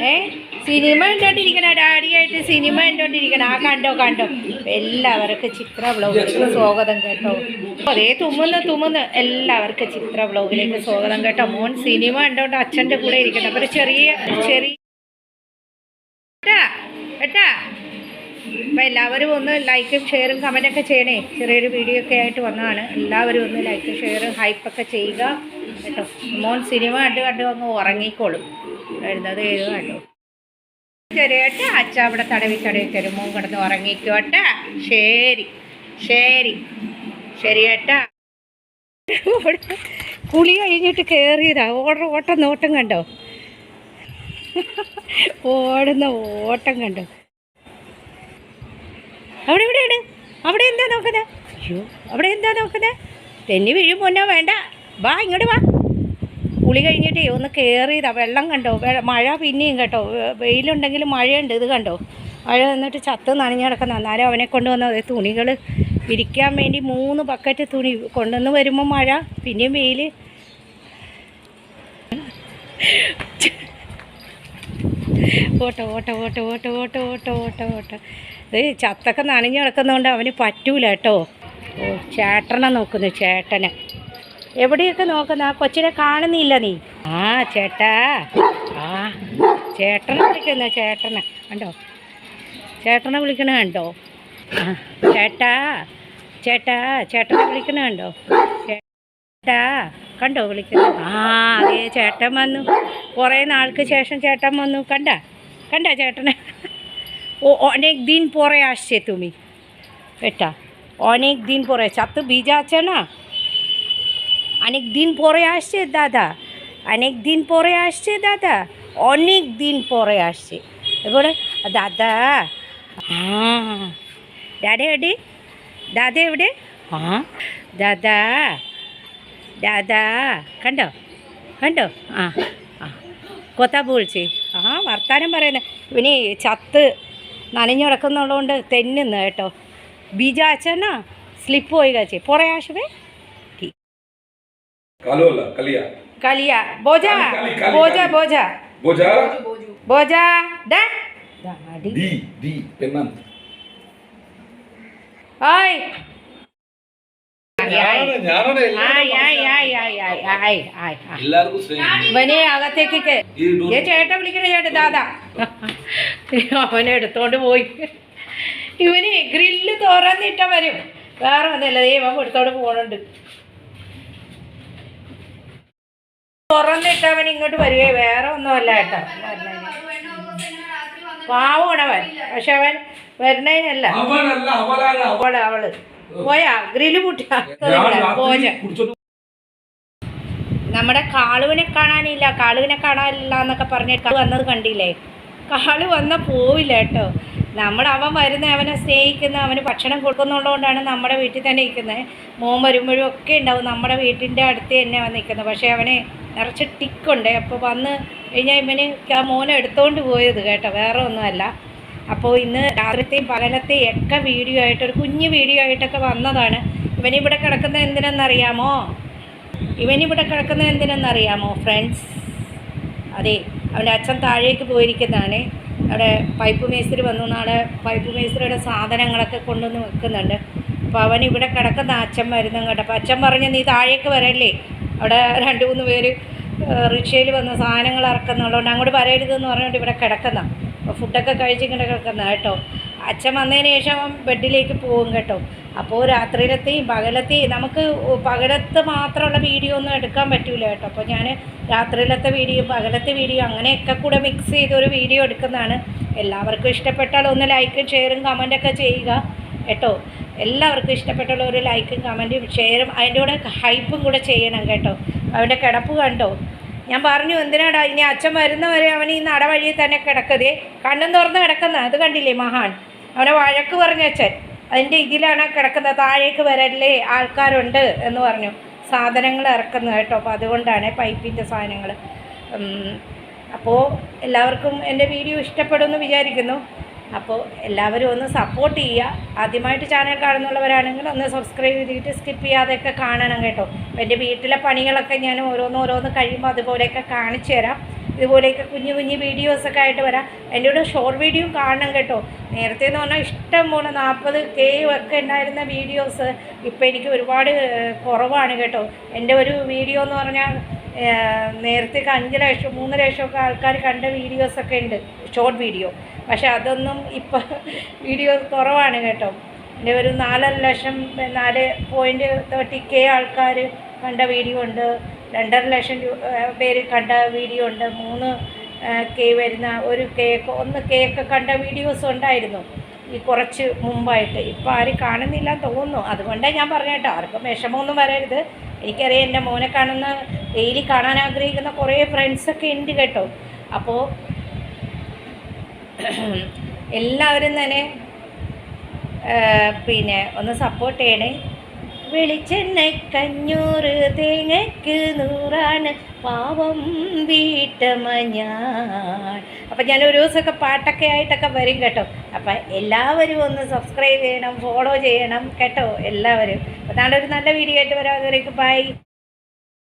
ഏ? സിനിമ കണ്ടോണ്ടിരിക്കണ ഡാഡിയായിട്ട് സിനിമ കണ്ടോണ്ടിരിക്കണ. ആ കണ്ടോ കണ്ടോ. എല്ലാവർക്കും ചിത്ര ബ്ലോഗിലേക്ക് സ്വാഗതം കേട്ടോ. അതേ തുമ്മുന്ന് തുമ്മുന്ന്. എല്ലാവർക്കും ചിത്ര ബ്ലോഗിലേക്ക് സ്വാഗതം കേട്ടോ. മോൻ സിനിമ കണ്ടോണ്ട് അച്ഛന്റെ കൂടെ ഇരിക്കണം അപ്പൊ ചെറിയ ചെറിയ ഏട്ടാ അപ്പം എല്ലാവരും ഒന്ന് ലൈക്കും ഷെയറും കമന്റൊക്കെ ചെയ്യണേ. ചെറിയൊരു വീഡിയോ ഒക്കെ ആയിട്ട് വന്നതാണ്. എല്ലാവരും ഒന്ന് ലൈക്കും ഷെയറും ഹൈപ്പൊക്കെ ചെയ്യുക കേട്ടോ. മോൻ സിനിമ കണ്ട് കണ്ട് അങ്ങ് ഉറങ്ങിക്കോളും. എഴുന്നത് എഴുതുക കേട്ടോ ചെറിയേട്ട അച്ഛ അവിടെ തടവി തടവി തരും മോൻ കിടന്ന് ഉറങ്ങിക്കോട്ടെ ശരി ശരി ശരിയേട്ടാ. കുളി കഴിഞ്ഞിട്ട് കയറിയതാ ഓർഡർ ഓട്ടം നോട്ടം കണ്ടോ? ഓടുന്ന ഓട്ടം കണ്ടോ? അവിടെ എവിടെയാണ്? അവിടെ എന്താ നോക്കുന്നത് അയ്യോ അവിടെ എന്താ നോക്കുന്നത് തെന്നി വീഴും പൊന്നോ വേണ്ട. വാ ഇങ്ങോട്ട് വാ. കുളി കഴിഞ്ഞിട്ടേ ഒന്ന് കയറിയതാ വെള്ളം കണ്ടോ? മഴ പിന്നെയും കേട്ടോ. വെയിലുണ്ടെങ്കിൽ മഴയുണ്ട് ഇത് കണ്ടോ? മഴ വന്നിട്ട് ചത്ത് നനഞ്ഞു കിടക്കുന്ന. എന്നാലും അവനെ കൊണ്ടുവന്ന തുണികൾ വിരിക്കാൻ വേണ്ടി മൂന്ന് ബക്കറ്റ് തുണി കൊണ്ടുവന്ന് വരുമ്പോൾ മഴ പിന്നെയും വെയിൽ auto auto auto auto auto auto auto auto. ഇത് ചത്തൊക്കെ നനഞ്ഞു കിടക്കുന്നതുകൊണ്ട് അവന് പറ്റൂല കേട്ടോ. ഓ ചേട്ടനെ നോക്കുന്നു ചേട്ടനെ. എവിടെയൊക്കെ നോക്കുന്ന ആ കൊച്ചിനെ കാണുന്നില്ല നീ ആ ചേട്ടാ ആ ചേട്ടനെ വിളിക്കുന്ന ചേട്ടനെ കണ്ടോ ചേട്ടനെ വിളിക്കണ കണ്ടോ ആ ചേട്ടാ ചേട്ടാ ചേട്ടനെ വിളിക്കണ കണ്ടോ ചേട്ടാ കണ്ടോ വിളിക്കുന്നത് ആ അതേ ചേട്ടൻ വന്നു കുറേ നാൾക്ക് ശേഷം ചേട്ടൻ വന്നു കണ്ട കണ്ട ചേട്ടനെ ও অনেক দিন পরে আসছে তুমি এটা অনেক দিন পরে চার বীজ আছে না অনেক দিন পরে আসছে দাদা অনেক দিন পরে আসছে দাদা অনেক দিন পরে আসছে এবারে দাদা হ্যাঁ ഡാഡി എവിടെ ദാദ എവിടെ ആ ദാദാ ദാദാ കണ്ടോ കണ്ടോ ആ ആ കൊത്താ പൊളിച്ച് ആ വർത്താനം പറയുന്നത് ഇവന് ചത്ത് നനഞ്ഞു കിടക്കുന്നുള്ളതുകൊണ്ട് തെന്നുന്നു കേട്ടോ ബീജാച്ചന സ്ലിപ്പ് പോയി കാച്ചി പുറേ ಕಾಲೋಲ ಕಲಿಯ ಕಲಿಯ ಬೋಜ ಕಲಿ, ಕಲಿ, ಬೋಜ ಕಲಿ. ಬೋಜ ಭುಜ ಬೋಜ ഞാനാണ് ഞാനാണ് എല്ലാവർക്കും ഇവനെ ദാദാ അവനെ എടുത്തോണ്ട് പോയി. ഇവനെ ഗ്രില്ല് തോറന്നിട്ട വരും. വേറെ ഒന്നല്ല ദൈവം എടുത്തോണ്ട് പോകണുണ്ട് തുറന്നിട്ടവൻ ഇങ്ങോട്ട് വരികയെ. വേറെ ഒന്നുമല്ല കേട്ടോ. പാവണവൻ അവൻ. പക്ഷെ അവൻ വരണേനല്ല അവൾ അവൾ. പോയാ ഗ്രിൽ മുട്ടാ കുടിച്ചോണ്ട് നമ്മുടെ കാളുവിനെ കാണാനില്ല. കാളുവിനെ കാണാനില്ല എന്നൊക്കെ പറഞ്ഞ വന്നത് കണ്ടില്ലേ? കാളു വന്ന പോവില്ല കേട്ടോ. നമ്മുടെ അവൻ വരുന്ന അവനെ സ്നേഹിക്കുന്ന അവന് ഭക്ഷണം കൊടുക്കുന്നുള്ളതുകൊണ്ടാണ് നമ്മുടെ വീട്ടിൽ തന്നെ നിൽക്കുന്നത് മോൻ വരുമ്പോഴും ഒക്കെ ഉണ്ടാവും. നമ്മുടെ വീട്ടിന്റെ അടുത്ത് തന്നെ വന്ന് നിൽക്കുന്നത്. പക്ഷേ അവന് നിറച്ച് ടിക്കുണ്ട്. അപ്പോൾ വന്ന് കഴിഞ്ഞാൽ ഇവന് ആ മോനെ എടുത്തുകൊണ്ട് പോയത് കേട്ടോ വേറെ ഒന്നുമല്ല. അപ്പോൾ ഇന്ന് രാത്രിത്തെയും പകലത്തെയും ഒക്കെ വീഡിയോ ആയിട്ട് ഒരു കുഞ്ഞ് വീഡിയോ ആയിട്ടൊക്കെ വന്നതാണ്. ഇവനിവിടെ കിടക്കുന്നത് എന്തിനെന്നറിയാമോ? ഇവനിവിടെ കിടക്കുന്നത് എന്തിനെന്നറിയാമോ ഫ്രണ്ട്സ് അതെ അവന്റെ അച്ഛൻ താഴേക്ക് പോയിരിക്കുന്നതാണ്. അവിടെ പൈപ്പ് മേസ്തിരി വന്നു നാളെ പൈപ്പ് മേസ്തിരിയുടെ സാധനങ്ങളൊക്കെ കൊണ്ടുവന്ന് വെക്കുന്നുണ്ട്. അപ്പോൾ അവൻ ഇവിടെ കിടക്കുന്ന അച്ഛൻ വരുന്നു കേട്ടോ അപ്പോൾ അച്ഛൻ പറഞ്ഞ് നീ താഴേക്ക് വരല്ലേ? അവിടെ രണ്ട് മൂന്ന് പേര് റിക്ഷയിൽ വന്ന് സാധനങ്ങൾ ഇറക്കുന്നുള്ളതുകൊണ്ട് അങ്ങോട്ട് വരരുതെന്ന് പറഞ്ഞുകൊണ്ട് ഇവിടെ കിടക്കുന്ന ഫുഡൊക്കെ കഴിച്ചിങ്ങനെ കിടക്കുന്ന കേട്ടോ. അച്ഛൻ വന്നതിന് ശേഷം ബെഡിലേക്ക് പോകും കേട്ടോ. അപ്പോൾ രാത്രിയിലത്തെയും പകലത്തെയും നമുക്ക് പകലത്ത് മാത്രമുള്ള വീഡിയോ ഒന്നും എടുക്കാൻ പറ്റൂല കേട്ടോ. അപ്പോൾ ഞാൻ രാത്രിയിലത്തെ വീഡിയോ പകലത്തെ വീഡിയോ അങ്ങനെയൊക്കെ കൂടെ മിക്സ് ചെയ്ത് ഒരു വീഡിയോ എടുക്കുന്നതാണ്. എല്ലാവർക്കും ഇഷ്ടപ്പെട്ടാൽ ഒന്ന് ലൈക്കും ഷെയറും കമന്റൊക്കെ ചെയ്യുക കേട്ടോ. എല്ലാവർക്കും ഇഷ്ടപ്പെട്ടുള്ള ഒരു ലൈക്കും കമന്റും ഷെയറും അതിന്റെ കൂടെ ഹൈപ്പും കൂടെ ചെയ്യണം കേട്ടോ. അവന്റെ കിടപ്പ് കണ്ടോ? ഞാൻ പറഞ്ഞു എന്തിനാടാ ഇനി അച്ഛൻ വരുന്നവരെ അവൻ ഈ നടവഴിയിൽ തന്നെ കിടക്കതേ കണ്ണും തുറന്ന് കിടക്കുന്ന അത് കണ്ടില്ലേ മഹാൻ? അവനെ വഴക്ക് പറഞ്ഞു അച്ഛൻ. അതിന്റെ ഇതിലാണ് കിടക്കുന്നത്. താഴേക്ക് വരല്ലേ? ആൾക്കാരുണ്ട് എന്ന് പറഞ്ഞു. സാധനങ്ങൾ ഇറക്കുന്നത് കേട്ടോ. അപ്പോൾ അതുകൊണ്ടാണ് പൈപ്പിന്റെ സാധനങ്ങൾ. അപ്പോൾ എല്ലാവർക്കും എന്റെ വീഡിയോ ഇഷ്ടപ്പെടുമെന്ന് വിചാരിക്കുന്നു. അപ്പോൾ എല്ലാവരും ഒന്ന് സപ്പോർട്ട് ചെയ്യുക. ആദ്യമായിട്ട് ചാനൽ കാണുന്നുള്ളവരാണെങ്കിൽ ഒന്ന് സബ്സ്ക്രൈബ് ചെയ്തിട്ട് സ്കിപ്പ് ചെയ്യാതെയൊക്കെ കാണണം കേട്ടോ. എന്റെ വീട്ടിലെ പണികളൊക്കെ ഞാൻ ഓരോന്ന് ഓരോന്ന് കഴിയുമ്പോൾ അതുപോലെയൊക്കെ കാണിച്ചു തരാം ഇതുപോലെയൊക്കെ കുഞ്ഞു കുഞ്ഞു വീഡിയോസൊക്കെ ആയിട്ട് വരാം. എന്റെ കൂടെ ഷോർട്ട് വീഡിയോ കാണണം കേട്ടോ. നേരത്തെ എന്ന് പറഞ്ഞാൽ ഇഷ്ടം പോലെ നാൽപ്പത് കെ ഒക്കെ ഉണ്ടായിരുന്ന വീഡിയോസ് ഇപ്പോൾ എനിക്ക് ഒരുപാട് കുറവാണ് കേട്ടോ. എന്റെ ഒരു വീഡിയോ എന്ന് പറഞ്ഞാൽ നേരത്തെ അഞ്ച് ലക്ഷം മൂന്ന് ലക്ഷമൊക്കെ ആൾക്കാർ കണ്ട വീഡിയോസൊക്കെ ഉണ്ട്. ഷോർട്ട് വീഡിയോ പക്ഷേ അതൊന്നും ഇപ്പോൾ വീഡിയോ കുറവാണ് കേട്ടോ. എന്റെ ഒരു നാലര ലക്ഷം നാല് പോയിന്റ് തേർട്ടി കെ ആൾക്കാർ കണ്ട വീഡിയോ ഉണ്ട്. രണ്ടര ലക്ഷം രൂപ പേര് കണ്ട വീഡിയോ ഉണ്ട്. മൂന്ന് കെ വരുന്ന ഒരു കേക്ക് ഒന്ന് കേക്ക് കണ്ട വീഡിയോസ് ഉണ്ടായിരുന്നു. ഈ കുറച്ച് മുമ്പായിട്ട്. ഇപ്പോൾ ആരും കാണുന്നില്ല എന്ന് തോന്നുന്നു. അതുകൊണ്ടേ ഞാൻ പറഞ്ഞേട്ടോ ആർക്കും വിഷമമൊന്നും വരരുത്. എനിക്കറിയാം എന്റെ മോനെ കാണുന്ന ഡെയിലി കാണാൻ ആഗ്രഹിക്കുന്ന കുറേ ഫ്രണ്ട്സൊക്കെ ഉണ്ട് കേട്ടോ. അപ്പോൾ എല്ലാവരും തന്നെ പിന്നെ ഒന്ന് സപ്പോർട്ട് ചെയ്യണേ. വെളിച്ചെണ്ണ കഞ്ഞൂറ് തേങ്ങയ്ക്ക് നൂറാണ്. പാവം വീട്ടമ്മ ഞാൻ അപ്പം ഞാൻ ഒരു ദിവസമൊക്കെ പാട്ടൊക്കെ ആയിട്ടൊക്കെ വരും കേട്ടോ. അപ്പം എല്ലാവരും ഒന്ന് സബ്സ്ക്രൈബ് ചെയ്യണം ഫോളോ ചെയ്യണം കേട്ടോ എല്ലാവരും. അതാണ് ഒരു നല്ല വീഡിയോ ആയിട്ട് വരാം. അതുവരേക്ക് ബൈ